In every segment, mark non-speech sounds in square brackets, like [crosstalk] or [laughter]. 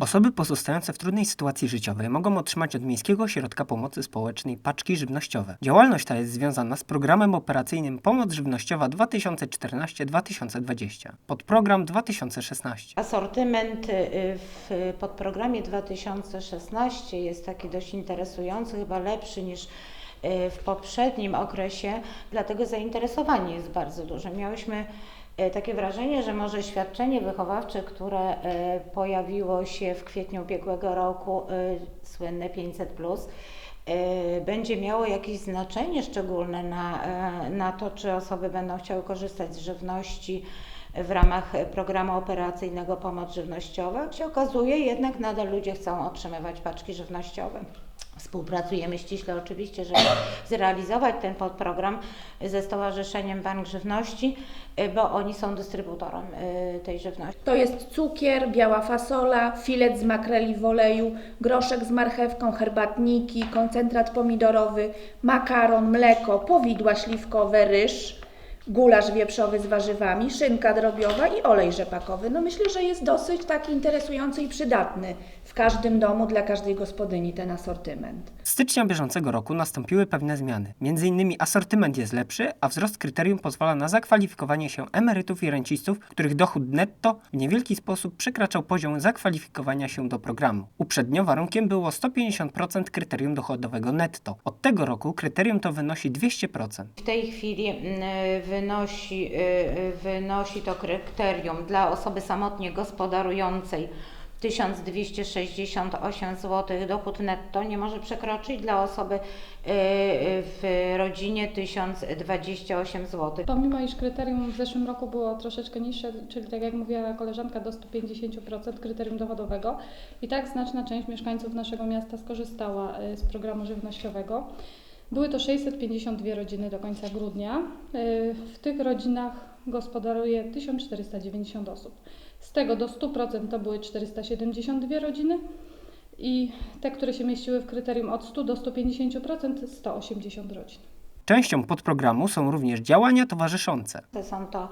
Osoby pozostające w trudnej sytuacji życiowej mogą otrzymać od Miejskiego Ośrodka Pomocy Społecznej paczki żywnościowe. Działalność ta jest związana z programem operacyjnym Pomoc Żywnościowa 2014-2020, podprogram 2016. Asortyment y, w podprogramie 2016 jest taki dość interesujący, chyba lepszy niż y, w poprzednim okresie, dlatego zainteresowanie jest bardzo duże. Miałyśmy takie wrażenie, że może świadczenie wychowawcze, które y, pojawiło się w kwietniu ubiegłego roku, y, słynne 500, y, będzie miało jakieś znaczenie szczególne na, na to, czy osoby będą chciały korzystać z żywności w ramach programu operacyjnego Pomoc Żywnościowa. Jak się okazuje, jednak nadal ludzie chcą otrzymywać paczki żywnościowe. Współpracujemy ściśle oczywiście, żeby [clears throat] zrealizować ten podprogram ze Stowarzyszeniem Bank Żywności, y, bo oni są dystrybutorem y, tej żywności. To jest cukier, biała fasola, filet z makreli w oleju, groszek z marchewką, herbatniki, koncentrat pomidorowy, makaron, mleko, powidła śliwkowe, ryż, gulasz wieprzowy z warzywami, szynka drobiowa i olej rzepakowy. No myślę, że jest dosyć taki interesujący i przydatny w każdym domu dla każdej gospodyni ten asortyment. Z stycznia bieżącego roku nastąpiły pewne zmiany. Między innymi asortyment jest lepszy, a wzrost kryterium pozwala na zakwalifikowanie się emerytów i rencistów, których dochód netto w niewielki sposób przekraczał poziom zakwalifikowania się do programu. Uprzednio warunkiem było 150% kryterium dochodowego netto. Od tego roku kryterium to wynosi 200%. W tej chwili mm, wynosi, y, y, wynosi to kryterium dla osoby samotnie gospodarującej 1268 zł dochód netto nie może przekroczyć dla osoby y, w rodzinie 1028 zł. Pomimo iż kryterium w zeszłym roku było troszeczkę niższe, czyli tak jak mówiła koleżanka, do 150% kryterium dochodowego, i tak znaczna część mieszkańców naszego miasta skorzystała z programu żywnościowego. Były to 652 rodziny do końca grudnia. Y, W tych rodzinach gospodaruje 1490 osób. Z tego do 100% to były 472 rodziny i te, które się mieściły w kryterium od 100 do 150% 180 rodzin. Częścią podprogramu są również działania towarzyszące. To Są to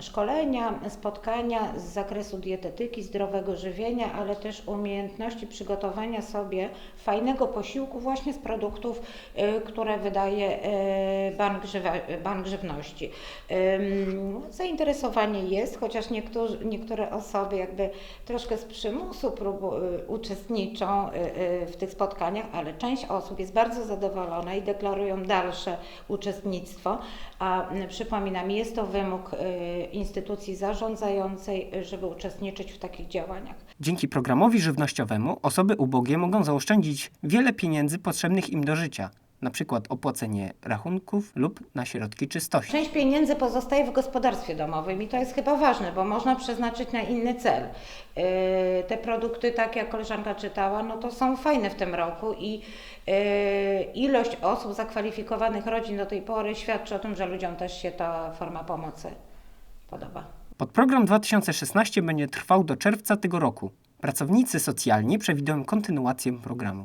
szkolenia, spotkania z zakresu dietetyki, zdrowego żywienia, ale też umiejętności przygotowania sobie fajnego posiłku właśnie z produktów, y, które wydaje y, Bank, Żywa- Bank Żywności. Zainteresowanie jest, chociaż niektórzy, niektóre osoby jakby troszkę z przymusu próbu, y, uczestniczą w tych spotkaniach, ale część osób jest bardzo zadowolona i deklarują dalsze uczestnictwo. A przypominam, jest to wymóg y, instytucji zarządzającej, żeby uczestniczyć w takich działaniach. Dzięki programowi żywnościowemu osoby ubogie mogą zaoszczędzić wiele pieniędzy potrzebnych im do życia, np. opłacenie rachunków lub na środki czystości. Część pieniędzy pozostaje w gospodarstwie domowym i to jest chyba ważne, bo można przeznaczyć na inny cel. Yy, Te produkty, tak jak koleżanka czytała, no to są fajne w tym roku i yy, ilość osób zakwalifikowanych rodzin do tej pory świadczy o tym, że ludziom też się ta forma pomocy podoba. Podprogram 2016 będzie trwał do czerwca tego roku. Pracownicy socjalni przewidują kontynuację programu.